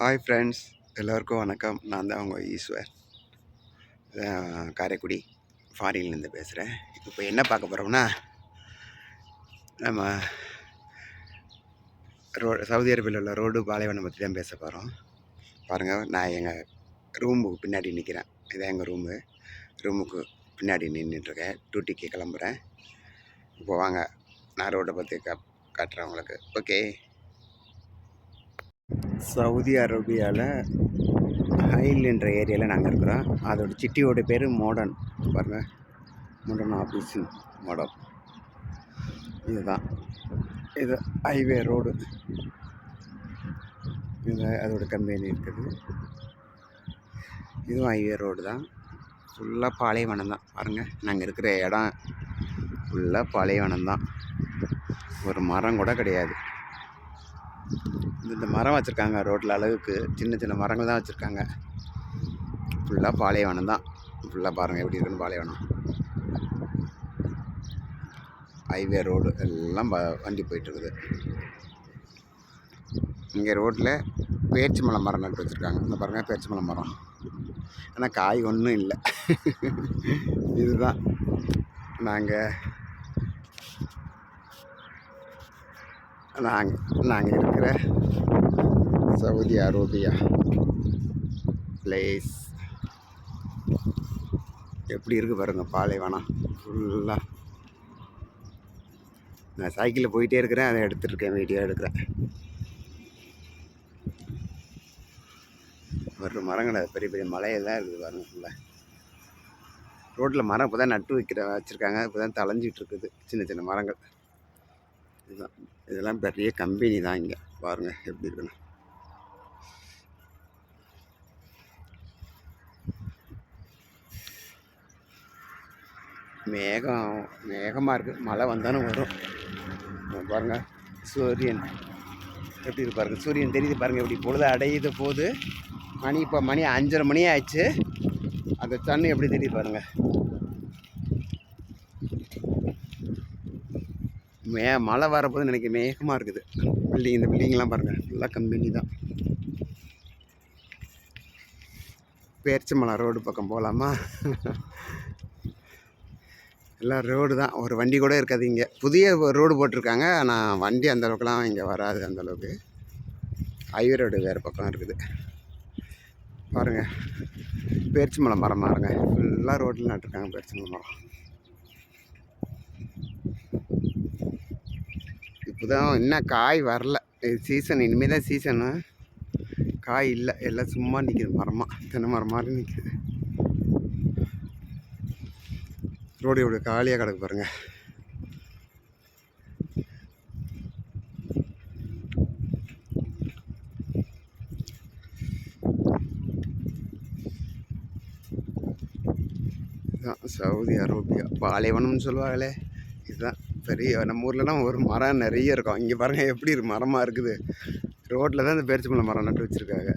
Hi friends எல்லோருக்கும் வணக்கம். நான் தான் உங்கள் ஈஸ்வர். காரைக்குடி ஃபாரின்லேருந்து பேசுகிறேன் இப்போ என்ன பார்க்க போகிறோம்னா நம்ம ரோ சவுதி அரேபியாவில் உள்ள ரோடு பாலைவனம் பற்றி தான் பேச போகிறோம் பாருங்கள் நான் எங்கள் ரூமுக்கு பின்னாடி நிற்கிறேன் இதான் எங்கள் ரூமு. ரூமுக்கு பின்னாடி நின்றுட்டுருக்கேன் டியூட்டிக்கு கிளம்புறேன். இப்போ வாங்க நான் ரோட்டை பற்றி கா காட்டுறேன் உங்களுக்கு. ஓகே? சவுதி அரேபியாவில் ஹைல் என்ற ஏரியாவில் நாங்கள் இருக்கிறோம். அதோட சிட்டியோட பேர் மோடன். பாருங்கள் மோடன் ஆஃபீஸ் மோடம். இதுதான். இது ஹைவே ரோடு. இது அதோட கம்பெனி இருக்குது. இதுவும் ஹைவே ரோடு தான். ஃபுல்லாக பாலைவனம் தான். பாருங்கள் நாங்கள் இருக்கிற இடம் ஃபுல்லாக பாலைவனம் தான். ஒரு மரம் கூட கிடையாது. இந்த இந்த மரம் வச்சுருக்காங்க ரோட்டில் அளவுக்கு. சின்ன சின்ன மரங்கள் தான் வச்சுருக்காங்க. ஃபுல்லாக பாலைவனம் தான். ஃபுல்லாக பாருங்கள் எப்படி இருக்குன்னு பாலைவனம். ஹைவே ரோடு எல்லாம் ப வண்டி போயிட்டுருக்குது இங்கே ரோட்டில் பேச்சு மலை மரம் நட்டு வச்சுருக்காங்க. இந்த பாருங்கள் பேச்சு மலம் மரம். ஆனால் காய் ஒன்றும் இல்லை. இதுதான். நாங்கள் நாங்கள் நாங்கள் இருக்கிற சவுதி அரேபியா பிளேஸ் எப்படி இருக்குது பாருங்கள் பாலைவனம். ஃபுல்லாக நான் சைக்கிளில் போயிட்டே இருக்கிறேன் அதை எடுத்துருக்கேன் வீடியோ எடுக்கிறேன். ஒரு மரங்கள் பெரிய பெரிய மலையெல்லாம் இருக்குது பாருங்கள் ஃபுல்லாக ரோட்டில் மரம் இப்போ தான் நட்டு வைக்கிற வச்சுருக்காங்க இப்போ தான் தளைஞ்சிட்டு இருக்குது சின்ன சின்ன மரங்கள். இதுதான். இதெல்லாம் பெரிய கம்பெனி தான் இங்கே. பாருங்கள் எப்படி இருக்குன்னு. மேகம் மேகமாக இருக்குது மழை வந்தாலும் வரும். பாருங்கள் சூரியன். எப்படி இருப்பாருங்க சூரியன் தெரியுது பாருங்கள் எப்படி பொழுது அடையுது போது. மணி இப்போ மணி அஞ்சரை மணி ஆயிடுச்சு. அந்த சன்னு எப்படி தெரியுது பாருங்கள் மே மழை வரப்போது எனக்கு மேகமாக இருக்குது. பில்டிங் இந்த பில்டிங்லாம் பாருங்கள் ஃபுல்லாக கம்பெனி தான். பேரிச்சம்பழம் ரோடு பக்கம் போகலாமா எல்லாம் ரோடு தான். ஒரு வண்டி கூட இருக்காது இங்கே. புதிய ரோடு போட்டிருக்காங்க. ஆனால் வண்டி அந்தளவுக்குலாம் இங்கே வராது அந்த அளவுக்கு. ஹைவே ரோடு வேறு பக்கம் இருக்குது. பாருங்கள் பேரிச்சம்பழம் மரம் பாருங்கள் ஃபுல்லாக ரோட்டில் நட்டுருக்காங்க பேரிச்சம்பழம் மரம். இப்போதான் இன்னும் காய் வரல. சீசன் இனிமேல் தான் சீசனு காய் இல்லை. எல்லாம் சும்மா நிற்கிது மரமாக தென்னை மரம் மாதிரி நிற்கிது ரோடு எவ்வளோ காலியாக கிடக்கு பாருங்கள் சவுதி அரேபியா. பாலைவனம்னு சொல்லுவாங்களே. இதுதான். பெரிய நம்ம ஊர்லலாம் ஒரு மரம் நிறைய இருக்கும். இங்கே பாருங்கள் எப்படி இருக்கு மரமாக இருக்குது. ரோட்டில் தான் இந்த பேரிச்சம்பழம் மரம் நட்டு வச்சுருக்காங்க.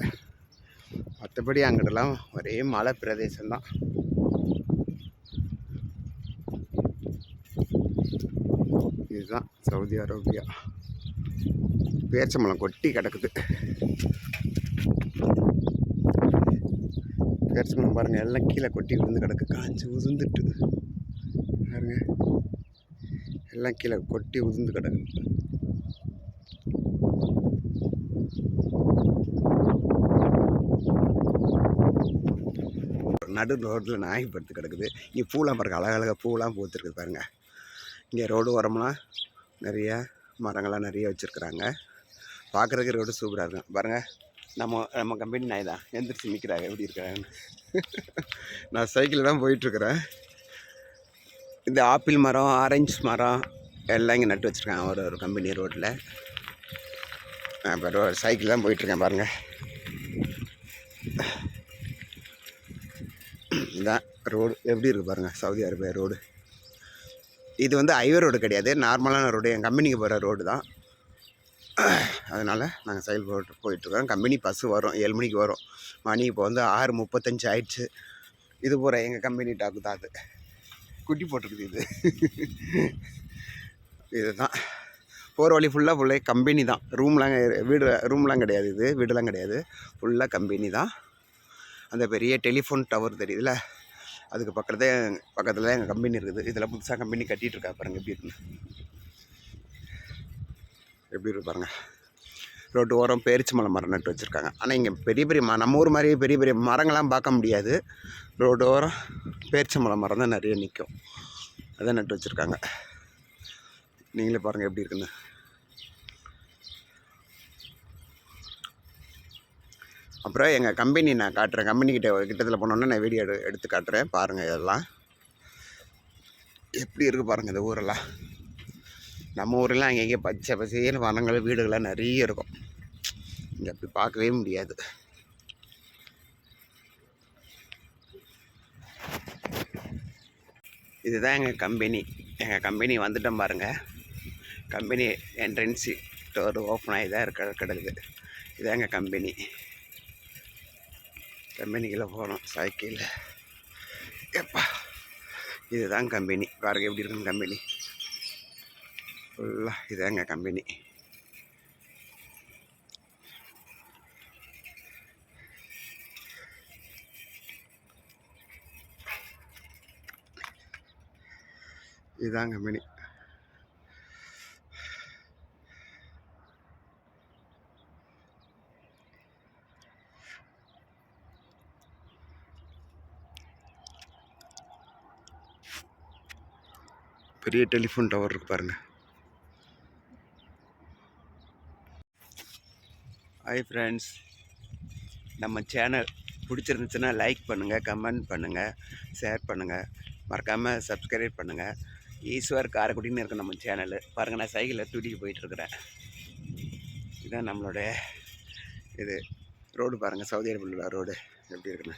மற்றபடி அங்கிட்டலாம் ஒரே மலை பிரதேசம் தான் இதுதான் சவுதி அரேபியா. பேரிச்சம்பளம் கொட்டி கிடக்குது. பேரிச்சம்பளம் பாருங்கள் எல்லாம் கீழே கொட்டி விழுந்து கிடக்கு. காஞ்சி உதுந்துட்டு பாருங்கள் எல்லாம் கீழே கொட்டி உதிர்ந்து கிடக்கு நடு ரோட்டில் நாய் படுத்து கிடக்குது. இங்கே பூலாம் பாருங்க அழகழகாக பூலாம் பூத்துருக்குது பாருங்கள் இங்கே ரோடு ஓரம்லாம் நிறைய மரங்கள்லாம் நிறைய வச்சுருக்குறாங்க. பார்க்குறதுக்கு ரோடு சூப்பராக இருக்கும். பாருங்கள் நம்ம நம்ம கம்பெனி நாய் தான். எந்திரிச்சு நிற்கிறாங்க எப்படி இருக்கிறாங்கன்னு. நான் சைக்கிளில் தான் போயிட்டுருக்குறேன் இந்த ஆப்பிள் மரம் ஆரஞ்சு மரம் எல்லாம் இங்கே நட்டு வச்சுருக்காங்க. ஒரு ஒரு கம்பெனி ரோட்டில் இப்போ சைக்கிள் தான் போயிட்டுருக்கேன் பாருங்கள் இதான் ரோடு. எப்படி இருக்குது பாருங்கள் சவுதி அரேபியா ரோடு. இது வந்து ஹைவே ரோடு கிடையாது. நார்மலான ரோடு. என் கம்பெனிக்கு போகிற ரோடு தான். அதனால் நாங்கள் சைக்கிள் போட்டு போயிட்டுருக்கோம். கம்பெனி பஸ்ஸு வரும். ஏழு மணிக்கு வரும். மணி இப்போ வந்து ஆறு முப்பத்தஞ்சு ஆயிடுச்சு. இது போகிற எங்கள் கம்பெனி டாக்கு தான் அது. குட்டி போட்டிருக்குது இது. இதுதான். போகிற வழி ஃபுல்லாக ஃபுல்லாக கம்பெனி தான். ரூம்லாம் வீடு ரூம்லாம் கிடையாது இது. வீடுலாம் கிடையாது. ஃபுல்லாக கம்பெனி தான். அந்த பெரிய டெலிஃபோன் டவர் தெரியுதுல்ல அதுக்கு பக்கத்தில் பக்கத்தில் தான் எங்கள் கம்பெனி இருக்குது. இதில் புதுசாக கம்பெனி கட்டிகிட்டு இருக்கா பாருங்க எப்படி இருக்குன்னு. எப்படி இருக்கு பாருங்கள் ரோட்டு ஓரம் பேரிச்சம்பழம் மரம் நட்டு வச்சுருக்காங்க. ஆனால் இங்கே பெரிய பெரிய ம நம்ம ஊர் மாதிரி பெரிய பெரிய மரங்கள்லாம் பார்க்க முடியாது. ரோட்டு ஓரம் பேரிச்சம்பழம் மரம் தான் நிறைய நிற்கும் அதை நட்டு வச்சுருக்காங்க. நீங்களே பாருங்கள் எப்படி இருக்குன்னு. அப்புறம் எங்கள் கம்பெனி நான் காட்டுறேன். கம்பெனிக்கிட்ட கிட்டத்தில் போனோன்னே நான் வீடியோ எடு எடுத்து காட்டுறேன். பாருங்கள் இதெல்லாம். எப்படி இருக்குது பாருங்கள் இந்த ஊரெல்லாம். நம்ம ஊரெல்லாம் அங்கே பச்சை பசேன்னு மரங்கள் வீடுகள்லாம் நிறைய இருக்கும். இங்கே அப்படி பார்க்கவே முடியாது. இதுதான் எங்கள் கம்பெனி. எங்கள் கம்பெனி வந்துட்டோம் பாருங்கள் கம்பெனி என்ட்ரன்ஸு டோர் ஓப்பன் ஆகி தான் இருக்க கிடக்குது இதுதான் எங்கள் கம்பெனி. கம்பெனிக்குள்ளே போகணும் சைக்கிளில் எப்பா இதுதான் கம்பெனி. பாருங்க எப்படி இருக்குன்னு கம்பெனி. ஃபுல்லாக இதுதான் எங்கள் கம்பெனி. இதுதான் கம்பெனி பெரிய டெலிஃபோன் டவர் இருக்கு பாருங்க. ஹாய் ஃப்ரெண்ட்ஸ் நம்ம சேனல் பிடிச்சிருந்துச்சுன்னா லைக் பண்ணுங்கள் கமெண்ட் பண்ணுங்கள் ஷேர் பண்ணுங்கள் மறக்காமல் சப்ஸ்கிரைப் பண்ணுங்கள் ஈஸ்வர் காரைக்குடின்னு இருக்கு நம்ம சேனலு பாருங்கள் நான் சைக்கிளில் தூட்டிட்டு போயிட்டுருக்குறேன். இதுதான் நம்மளோட இது. ரோடு பாருங்கள் சவுதி அரேபியா ரோடு. எப்படி இருக்குன்னு.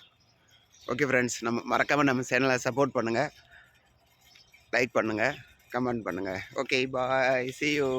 ஓகே ஃப்ரெண்ட்ஸ் நம்ம மறக்காமல் நம்ம சேனலை சப்போர்ட் பண்ணுங்கள் லைக் பண்ணுங்கள் கமெண்ட் பண்ணுங்கள் ஓகே பாய் சி யூ